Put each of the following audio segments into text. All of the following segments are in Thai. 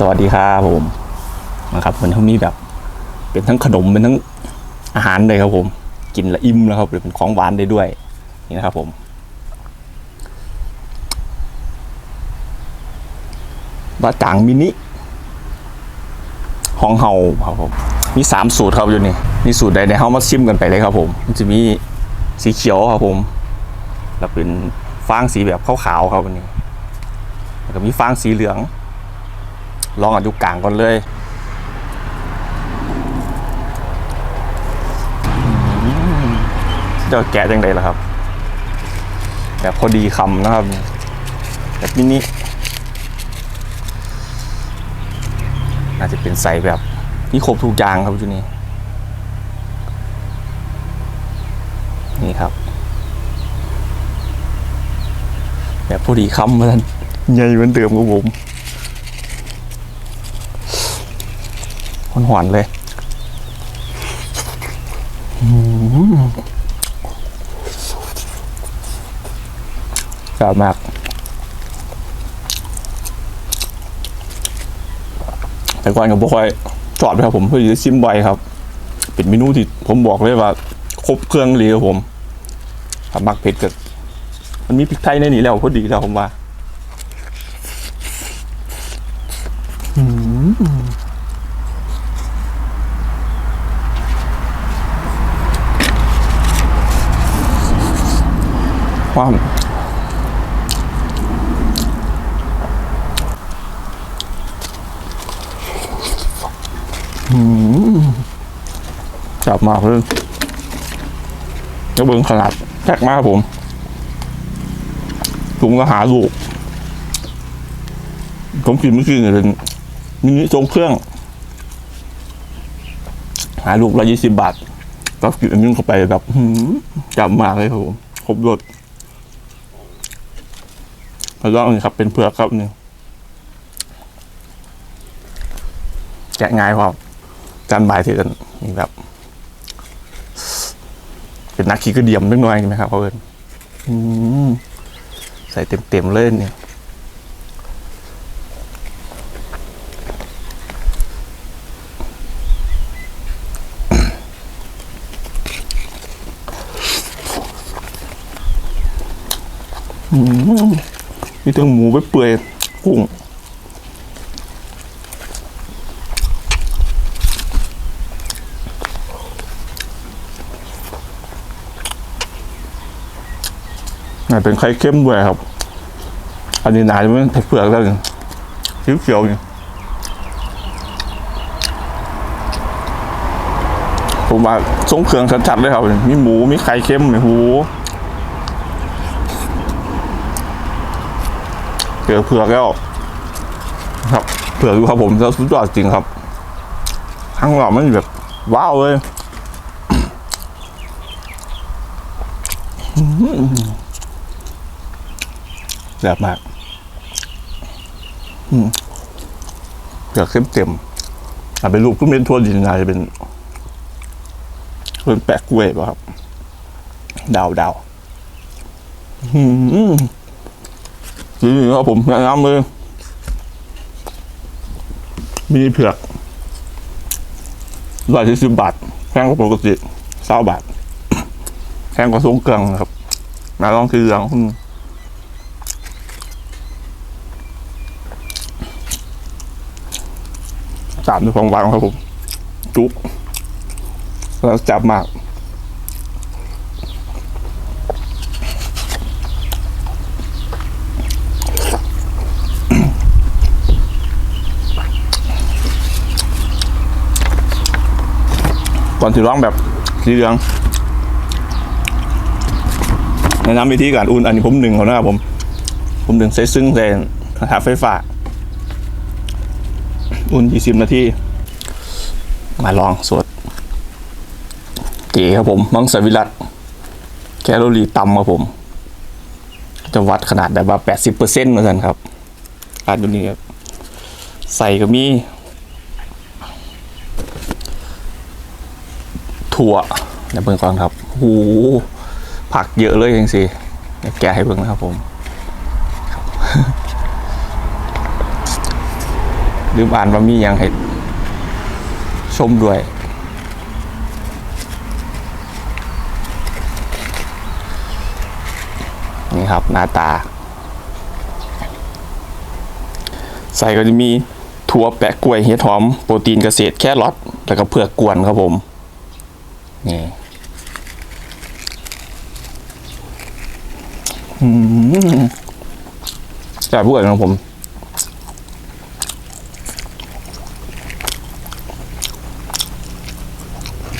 สวัสดีครับผมนะครับมันทั้งมีแบบ เป็นทั้งขนมเป็นทั้งอาหารเลยครับผม กินละอิ่มแล้วครับหรือเป็นของหวานได้ด้วยนี่นะครับผม บะจ่างมินิของเฮาครับผมมีสามสูตรครับอยู่นี่มีสูตรใดในเฮามาชิมกันไปเลยครับผม มันจะมีสีเขียวครับผม แล้วเป็นฟางสีแบบขาวๆครับวันนี้แล้วก็มีฟางสีเหลือง ลองอันดูกลางก่อนเลยอืมเดี๋ยวแกะยังไงล่ะครับ แบบพอดีคำนะครับ แบบมินิน่าจะเป็นใส่แบบนี่ครบทุกอย่างครับจุนี่นี่ครับ แบบพอดีคำมือนใหญ่เหมือนเดิมครับผม หวานเลยอืมแซ่บมากแต่ก่อนกับบ่ค่อยชอบเลยครับผมเพื่อจะชิมบ่อยครับ เป็นเมนูที่ผมบอกเลยว่า ครบเครื่องเลยครับผมถ้ามักเผ็ดก็มันมีพริกไทยในนี้แล้วพอดีแล้วผมว่า อืม ความจับมากเลยจะเบิ่งขนาดแท็กมากผมผมก็หาลูก ผมกินเมื่อกี้เนี่ยมินิทรงเครื่อง หาลูกละยี่สิบบาท ก็กินอันนี้เข้าไปแบบจับมาเลยครับผมครบรส แล้วก็นี่ครับเป็นเผือกครับนี่แกะง่ายครับจานบ่ายถือกันนี่แบบ เป็นนักขี้กระเดียมนิดหน่อยใช่ไหมครับเขาเอินใส่เต็มๆเลยเนี่ย อืม มีทั้งหมูไปเปื่อยกุ้งน่าเป็นไข่เข้มด้วยครับ อันนี้หนาจะไม่เผือกแล้วเนี่ยสีเขียวเนี่ยผมว่าทรงเครื่องชัดๆเลยครับ มีหมู มีไข่เค็มมีหู เจอเผือกแล้วครับเผือกอยู่ครับผมแล้วสุดยอดจริงครับข้างหลังมันแบบว้าวเลยแซ่บมากเผือกเข้มเต็มอะเป็นรูปก็เป็นทั่วดินนาจะเป็นเป็นแปะกล้วยป่ะครับ ดาวดาวอืม จริงๆครับผมแนะนำเลย มีเผือกร้อยสี่สิบบาทแพงกว่าปกติเศร้าบาทแพงกว่าทรงเครื่องครับมาลองคือเรื่องอืมตามด้วยความหวานครับผม จุ๊บแล้วจับมาก ก่อนที่ร้องแบบสีเหลืองแนะนำวิธีการอุ่นอันนี้ผมหนึ่งเขานะครับผม ผมหนึ่งใส่ซึ่งใส่กระทะไฟฟ้า อุ่นยี่สิบนาที มาลองสดเก๋ครับผมมังสวิรัตแคลอรี่ต่ำครับผม จะวัดขนาดได้ว่าแปดสิบเปอร์เซ็นต์เหมือนกันครับอันนี้ครับใส่ก็มี ถั่วเดี๋ยวเบิ่งก่อนครับหูผักเยอะเลยจริงสิแกะให้เบิ่งนะครับผมลืมอ่านว่ามีหยังให้ชมด้วย นี่ครับหน้าตา ใส่ก็จะมีถั่วแปะกล้วยเห็ดหอม โปรตีนเกษตรแครอทแล้วก็เผือกกวนครับผม นี่แต่พูดกันของผม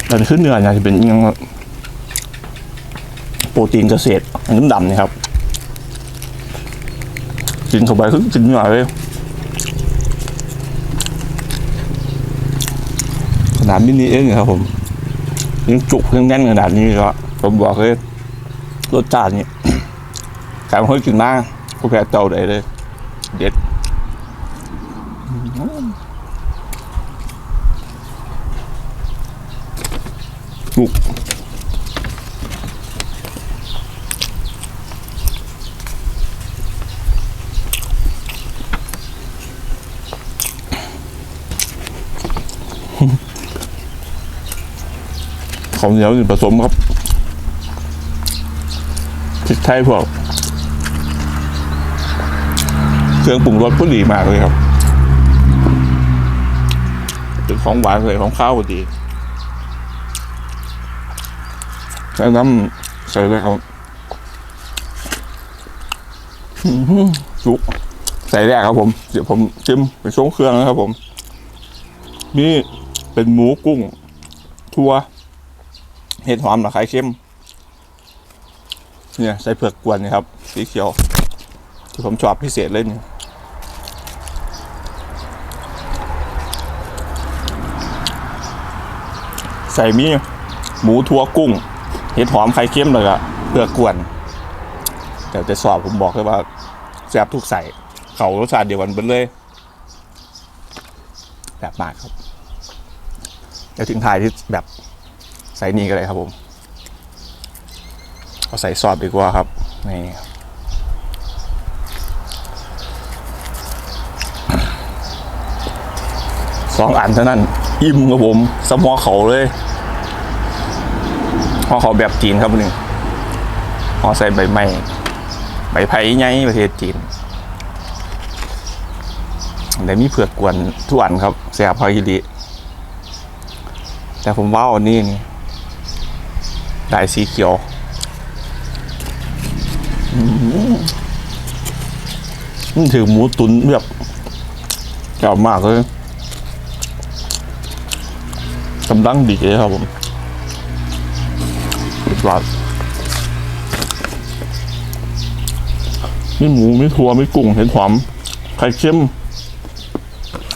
แต่ขึ้นเนื้อเนี่ยจะเป็นยังโปรตีนเกษตรอันน้ำดำนี่ครับ กินเข้าไปคือกินเนื้อเลยขนาดมินิเองครับผม ยังจุกยังแน่นขนาดนี้ก็ผมบอกเลยรสชาตินี่ใครไม่เคยกินมาก็แพ้เต่าได้เลย เด็ดจุก ของเหนียวนี่ผสมครับพริกไทยพวกเครื่องปรุงรสก็ดีมากเลยครับเป็นของหวานเลยของข้าวก็ดีใส่น้ำใส่เลยครับอื้อหือจุกใส่แรกครับผม เดี๋ยวผมจิ้มเป็นช่วงเครื่องนะครับผม นี่เป็นหมูกุ้ง ทั่ว เห็ดหอมหรอไข่เค็มเนี่ยใส่เผือกกวนนะครับ สีเขียว ที่ผมชอบพิเศษเลยเนี่ยใส่มีหมูทั่วกุ้ง เห็ดหอมไข่เค็มเลยอะเผือกกวนแต่จะสอบผมบอกเลยว่าแซ่บทุกใส่เขารสชาติเดียวกันเบิดเลยแบบมากครับเดี๋ยวถึงท้ายที่แบบ ใส่นี่ก็เลยครับผมเอาใส่ซอสดีกว่าครับนี่สองอันเท่านั้น อิ่มครับผมสมอเขาเลยห่อเขาแบบจีนครับหนึ่งห่อใส่ใบไม้ใบไผ่ไงประเทศจีนแต่มีเผือกกวนทุกอันครับแซ่บพอกิริแต่ผมว่าอันนี้นี่ ได้สีเขียวนี่ถือหมูตุนแบบเก่ามากเลยกำลังดีเลยครับผมสุดยอดมีหมูมีถั่วมีกุ้งเห็ดหอมไข่เค็ม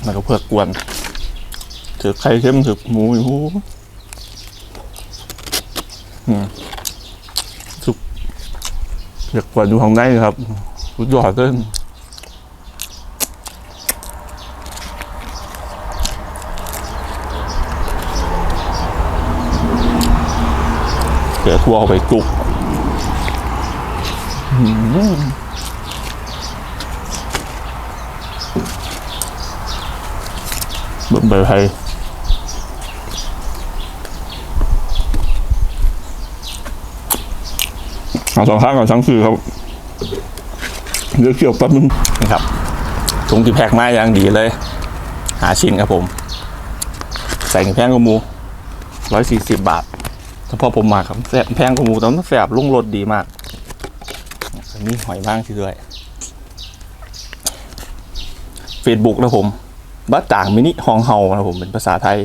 แล้วก็เผือกกวนถือไข่เค็มถือหมูอยู่ สุกเผือกกวนอยู่ข้างในครับสุดยอดเลยเดี๋ยวทั่วเข้าไปจุกเบิ่งใบไผ่ เอาสองข้างกับชั้งคือครับเดี๋ยวเกี่ยวแป๊บนึงนะครับถุงที่แพ็กมาอย่างดีเลย หาชิ้นครับผม ใส่แพงกว่าหมูร้อยสี่สิบบาทเฉพาะผมมาครับแซ่บแพงกว่าหมูแต่มันแซ่บลุ่งรสดีมากอันนี้หอยบ้างที่ด้วยเฟซบุ๊กนะผมบ้าต่างมินิฮองเฮานะผมเป็นภาษาไทย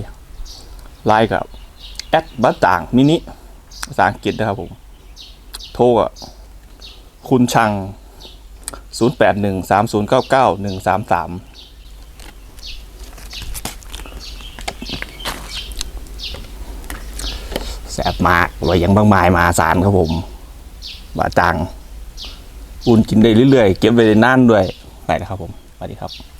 ไลน์กับแอดบ้าต่างมินิภาษาอังกฤษนะครับผม โทรอะคุณชัง 0 8 1 3 0 9 9 1 3 3แสบมากไว้ยังบางมายมาศาลครับผมบาจังอุ่นกินได้เรื่อยๆ เก็บไว้ได้นานด้วยไปนะครับผมสวัสดีครับ